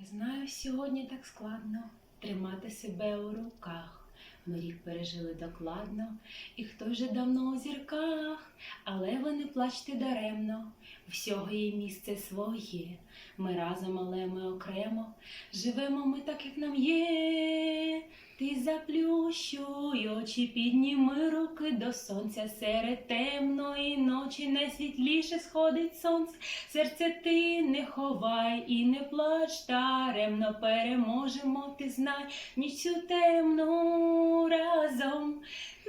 Я знаю, сьогодні так складно тримати себе у руках. Ми рік пережили докладно, і хто вже давно у зірках, але ви не плачте даремно, всього є місце своє. Ми разом, але ми окремо, живемо ми так, як нам є. Ти заплющуй очі, підніми руки до сонця серед темної ночі, найсвітліше сходить сонце. Серце ти не ховай і не плач даремно переможемо, ти знай ніч цю темну разом.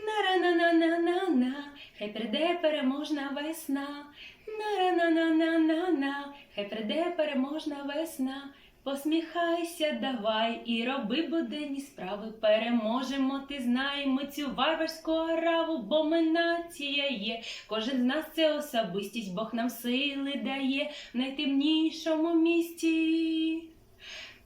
На-ра-на-на-на-на-на, хай прийде переможна весна. На-ра-на-на-на-на-на, хай прийде переможна весна. Посміхайся, давай і роби буденні справи. Переможемо, ти знай, ми цю варварську араву, бо ми нація є. Кожен з нас це особистість, Бог нам сили дає в найтемнішому місті.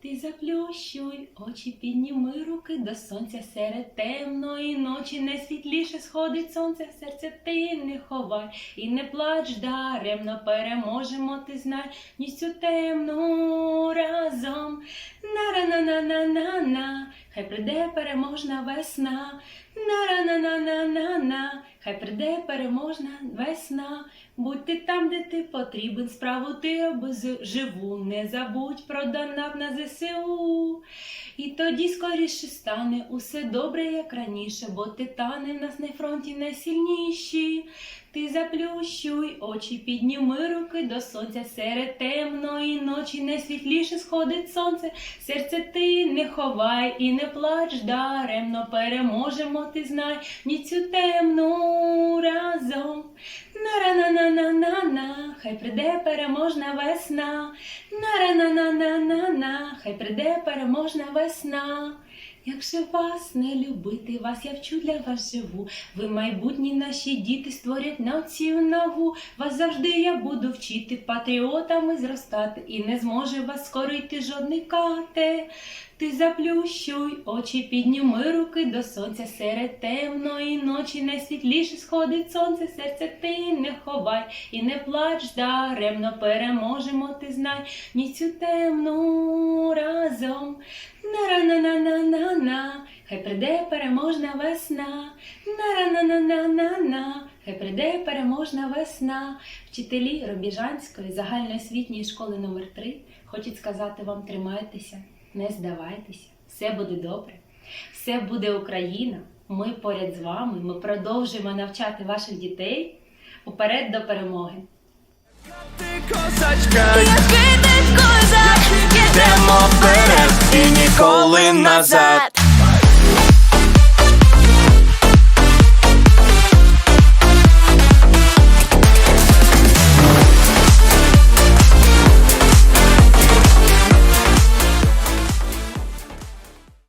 Ти заплющуй очі, підніми руки до сонця серед темної ночі. Найсвітліше сходить сонце, серце ти не ховай і не плач даремно переможемо, ти знай ніч цю темну разом. На-ра-на-на-на-на-на, хай прийде переможна весна. На-ра-на-на-на-на-на, хай прийде переможна весна. Будь ти там, де ти потрібен, справу ти обживу, не забудь про донат на ЗСУ. І тоді скоріше стане усе добре, як раніше, бо титани в нас на фронті найсильніші. Ти заплющуй очі, підніми руки до сонця серед темної ночі, найсвітліше сходить сонце, серце ти не ховай і не плач даремно, переможемо, ти знай, ні цю темну разом. На-ра-на-на-на-на-на, хай прийде переможна весна. На-ра-на-на-на-на-на, хай прийде переможна весна. Як же вас не любити, вас я вчу для вас живу. Ви майбутні наші діти створять націю нову. Вас завжди я буду вчити патріотами зростати, і не зможе вас скорити жодний кате. Ти заплющуй очі, підніми руки до сонця серед темної ночі. Найсвітліше сходить сонце, серце ти не ховай і не плач даремно переможемо, ти знай, ні цю темну разом. На-ра-на-на-на-на-на, хай прийде переможна весна. На-ра-на-на-на-на-на, хай прийде переможна весна. Вчителі Робіжанської загальноосвітньої школи номер 3 хочуть сказати вам: тримайтеся, не здавайтеся, все буде добре, все буде Україна. Ми поряд з вами. Ми продовжуємо навчати ваших дітей уперед до перемоги. Ти козачка, ти козак, йдемо вперед і ніколи назад.